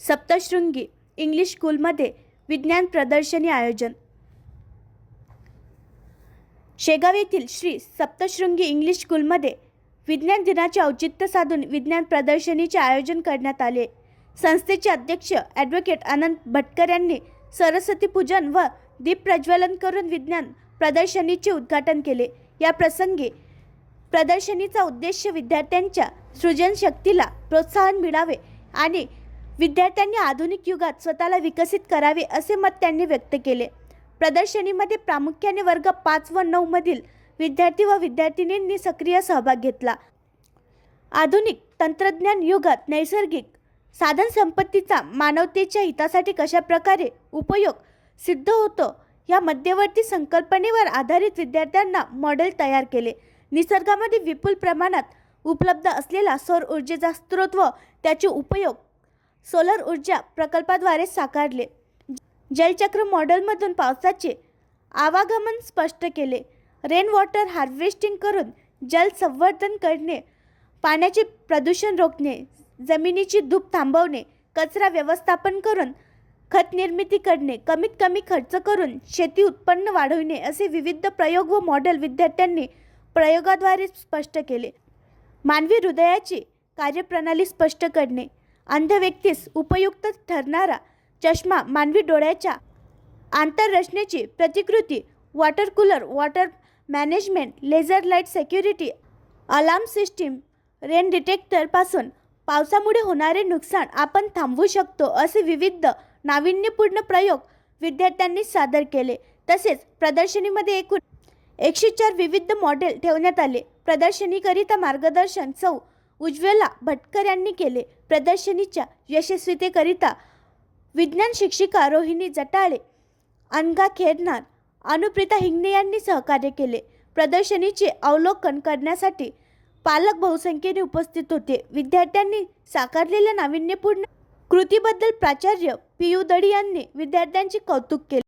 Saptashrungi English स्कूलमध्ये विज्ञान प्रदर्शनी आयोजन. शेगाव येथील श्री सप्तशृंगी इंग्लिश स्कूलमध्ये विज्ञान दिनाचे औचित्य साधून विज्ञान प्रदर्शनीचे आयोजन करण्यात आले. संस्थेचे अध्यक्ष ॲडव्होकेट आनंद भटकर यांनी सरस्वती पूजन व दीप प्रज्वलन करून विज्ञान प्रदर्शनीचे उद्घाटन केले. या प्रसंगी प्रदर्शनीचा उद्देश विद्यार्थ्यांच्या सृजनशक्तीला प्रोत्साहन मिळावे आणि विद्यार्थ्यांनी आधुनिक युगात स्वतःला विकसित करावे असे मत त्यांनी व्यक्त केले. प्रदर्शनीमध्ये प्रामुख्याने वर्ग पाच व नऊमधील विद्यार्थी व विद्यार्थिनींनी सक्रिय सहभाग घेतला. आधुनिक तंत्रज्ञान युगात नैसर्गिक साधन संपत्तीचा मानवतेच्या हितासाठी कशाप्रकारे उपयोग सिद्ध होतो या मध्यवर्ती संकल्पनेवर आधारित विद्यार्थ्यांना मॉडेल तयार केले. निसर्गामध्ये विपुल प्रमाणात उपलब्ध असलेला सौर ऊर्जेचा स्रोत व त्याचे उपयोग सोलर ऊर्जा प्रकल्पाद्वारे साकारले. जलचक्र मॉडेलमधून पावसाचे आवागमन स्पष्ट केले. रेन वॉटर हार्वेस्टिंग करून जल संवर्धन करणे पाण्याचे प्रदूषण रोखणे जमिनीची धूप थांबवणे कचरा व्यवस्थापन करून खत निर्मिती करणे कमीत कमी खर्च करून शेती उत्पन्न वाढविणे असे विविध प्रयोग व मॉडेल विद्यार्थ्यांनी प्रयोगाद्वारे स्पष्ट केले. मानवी हृदयाची कार्यप्रणाली स्पष्ट करणे अंध व्यक्तीस उपयुक्त ठरणारा चष्मा मानवी डोळ्याच्या आंतररचनेची प्रतिकृती water cooler water management laser light security alarm system rain डिटेक्टरपासून पावसामुळे होणारे नुकसान आपण थांबवू शकतो असे विविध नाविन्यपूर्ण प्रयोग विद्यार्थ्यांनी सादर केले. तसेच प्रदर्शनीमध्ये एकूण एकशे चार विविध मॉडेल ठेवण्यात आले. प्रदर्शनीकरिता मार्गदर्शन चौ उज्ज्वला भटकर यांनी केले. प्रदर्शनीच्या यशस्वीतेकरिता विज्ञान शिक्षिका रोहिणी जटाळे अनगा खेरनार अनुप्रिता हिंगणे यांनी सहकार्य केले. प्रदर्शनीचे अवलोकन करण्यासाठी पालक बहुसंख्येने उपस्थित होते. विद्यार्थ्यांनी साकारलेल्या नाविन्यपूर्ण कृतीबद्दल प्राचार्य पियू दडी यांनी विद्यार्थ्यांचे कौतुक केले.